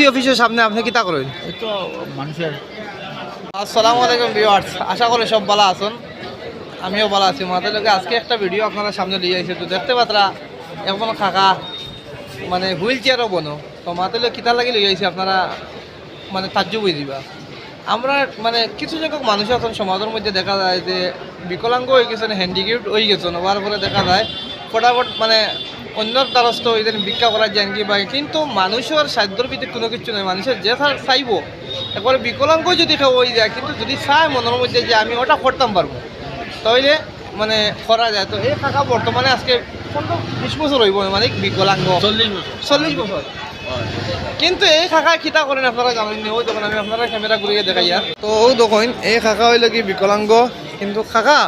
DC অফিসের সামনে আপনি করেন? এই তো মানুষের। আসসালামু আলাইকুম ভিউয়ার্স, আশা করি সব ভালো আছেন। আমিও ভালো আছি। মাথার লোকে আজকে একটা ভিডিও আপনারা সামনে নিয়ে আইছে তো দেখতে পাত্রা এখন কাকা মানে হুইল চেয়ারও বনো তো মাথার লোক কিতা লাগি লিয়ে আইছে আপনারা মানে তাজ্য বই দিবা। আমরা মানে কিছু সংখ্যক মানুষ এখন সমাজের মধ্যে দেখা যায় যে বিকলাঙ্গ হয়ে গেছেন হ্যান্ডিক্যাপ্ট হয়ে গেছেন। হওয়ার ফলে দেখা যায় ফটাফট মানে অন্যর দ্বারস্থ যেন ভিক্ষা করা যায় কি বা কিন্তু মানুষের সাধ্যর ভিতরে কোনো কিছু নেই। মানুষের যে চাইব একবারে বিকলাঙ্গ যদি কেউ হয়ে যায় কিন্তু যদি চায় মনের মধ্যে যে আমি ওটা করতাম পারব তাহলে মানে করা যায়। তো এই কাকা বর্তমানে আজকে পনেরো বিশ বছর হইব মানে বিকলাঙ্গ। চল্লিশ বছর। কিন্তু এই কাকা কিতা করেন আপনারা জানেন ওই দোকান আমি আপনারা ক্যামেরা ঘুরিয়ে দেখাই আর। তো ও দোকান এই কাকা হইল কি বিকলাঙ্গ? কিন্তু কাকা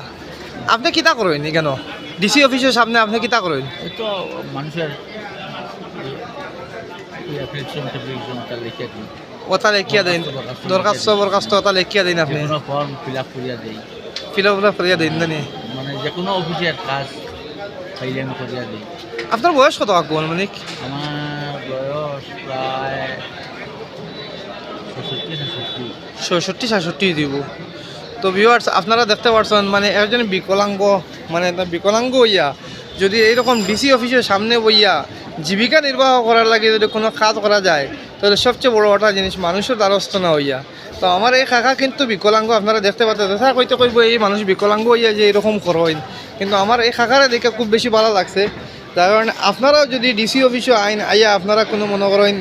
আপনি কিতা করেন নি কেন? ডিসি অফিসের সামনে আপনি করেন? এই তো মানুষের লিখে দিই ওটা লেখিয়া দেন। দরখাস্ত বরখাস্ত ওটা লেখিয়া দিন আপনি। ফর্ম ফিল আপ করিয়া দিই ফিল আপ করিয়া দিন জানি। মানে যে কোনো অফিসের কাজ পাইলে আমি করিয়া দিই আপনার বয়স কত আগুন মানে আমার বয়স প্রায় দিব। তো ভিউয়ার্স আপনারা দেখতে পাচ্ছেন মানে একজন বিকলাঙ্গ মানে বিকলাঙ্গ হইয়া, যদি এইরকম ডিসি অফিসের সামনে বইয়া জীবিকা নির্বাহ করার লাগে যদি কোনো কাজ করা যায়, তাহলে সবচেয়ে বড় একটা জিনিস মানুষের দ্বারস্থ না হইয়া। তো আমার এই কাকা কিন্তু বিকলাঙ্গ, আপনারা দেখতে পাচ্ছেন দেখা কইতে কইব এই মানুষ বিকলাঙ্গ হইয়া যে এরকম করেন কিন্তু আমার এই কাকারে দেখে খুব বেশি ভালো লাগছে, যার কারণে আপনারাও যদি ডিসি অফিসে আইন আইয়া আপনারা কোনো মনে করেন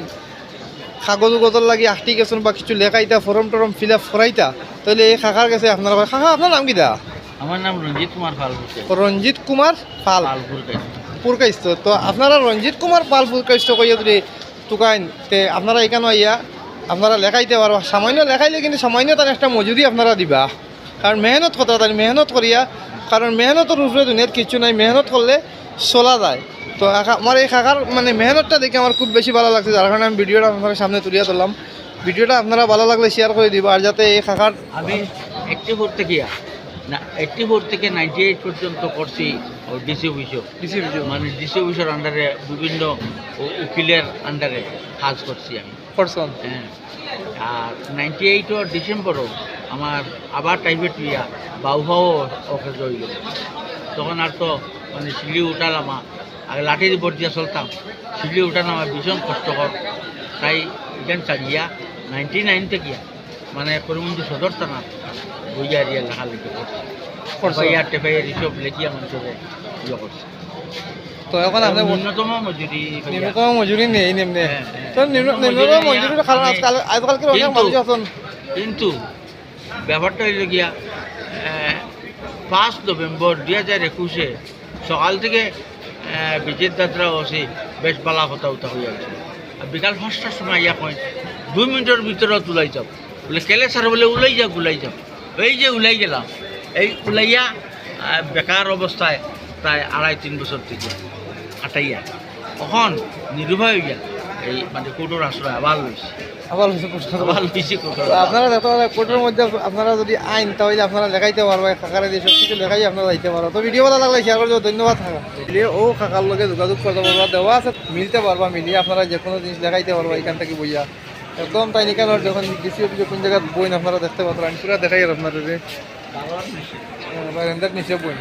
কাগজ উগজর লাগি আঁটি গেছেন বা কিছু লেখাইতা ফর্ম টরম ফিল আপ করাইতা, তাহলে এই কাকার কাছে আপনারা কাকা, আপনার নাম কিটা আমার নাম রঞ্জিত কুমার পাল রঞ্জিত কুমার পুরকাইস্ত। তো আপনারা রঞ্জিত কুমার পাল পুরকাইস্ত কইয়া যদি টুকাইন তে আপনারা এখানে আইয়া আপনারা লেখাইতে পারবা। সামান্য লেখাইলে কিন্তু সামান্য তার একটা মজুরি আপনারা দিবা। কারণ মেহনত কথা তাই মেহনত করিয়া কারণ মেহনতের উপরে দুনিয়ার কিছু নাই। মেহনত করলে চলা যায়। তো আমার এই কাকার মানে মেহনতটা দেখে আমার খুব বেশি ভালো লাগছে। যার কারণে আমি ভিডিওটা আপনার সামনে তুলিয়া ধরলাম। ভিডিওটা আপনারা ভালো লাগলে শেয়ার করে দিব। আর যাতে এই কাকার আমি এইটটি ফোর থেকে না এইটটি ফোর থেকে নাইনটি এইট পর্যন্ত করছি ডিসি অফিসও ডিসি ভিডিও মানে ডিসি অফিসের আন্ডারে বিভিন্ন উকিলের আন্ডারে কাজ করছি আমি। হ্যাঁ। আর নাইনটি এইটর ডিসেম্বরও আমার আবার টাইভেট ইয়া বাউভাও অকেজ হইল। তখন আর তো মানে সিঁড়ি উঠালাম আগে লাঠি দিয়ে ভোট দিয়া চলতাম। সিঁড়ি উঠালাম আমার ভীষণ কষ্টকর। তাই এখান চালিয়া নাইনটি নাইন থেকে মানে করিমগঞ্জ সদর থানা বইয়া দিয়া লেখালেখি করছি? এফআইআর টেফআইআর এসব লেখিয়া মানুষের ইয়ে করছে। তো এখন আপনি ন্যূনতম মজুরি পাইয়া। মজুরি নেই নিম্নে। তো নিম্ন- মজুরির কারণ আজকাল আজকালকে অনেক কিন্তু- মানুষ আছেন কিন্তু ব্যাপারটা হইল গিয়া পাঁচ নভেম্বর দুই হাজার একুশে সকাল থেকে বিজের যাত্রা হসে বেশ বালা কথা উঠা হয়ে আছে আর বিকাল পাঁচটার সময় ইয়া কয় দুই মিনিটের ভিতৰত ওলাই যাও বলে কেলে স্যার? বলে ওলাই যাও ওলাই যাও এই যে ওলাই গেলাম। এই ওলাইয়া আহ, বেকার অবস্থায় প্রায় আড়াই তিন বছর থেকে কাটাইয়া তখন নিরুপায় হইয়া এই মানে কোটোর আশ্রয় আবার লইছে। আবার আবার লইছে আপনারা দেখতে পারেন কোর্টের মধ্যে আপনারা যদি আইন তাহলে আপনারা লেখাইতে পারব কাকারে দিয়ে সব কিছু লেখাই আপনারা যাইতে পারো তো ভিডিও ভালো লাগলে শেয়ার করে ধন্যবাদ থাকা। ও কাকার লগে যোগাযোগ করতে পারবা দেওয়া আছে মিলতে পারবা মিলিয়ে আপনারা যে কোনো জিনিস দেখাইতে পারবা এখান থেকে বইয়া। একদম তাই নিকানোর যখন ডিসি অফিসে কোন জায়গায় বইন আপনারা দেখতে পাবেন পুরা দেখাই আর আপনাদের রেন্দার নিচে বইন।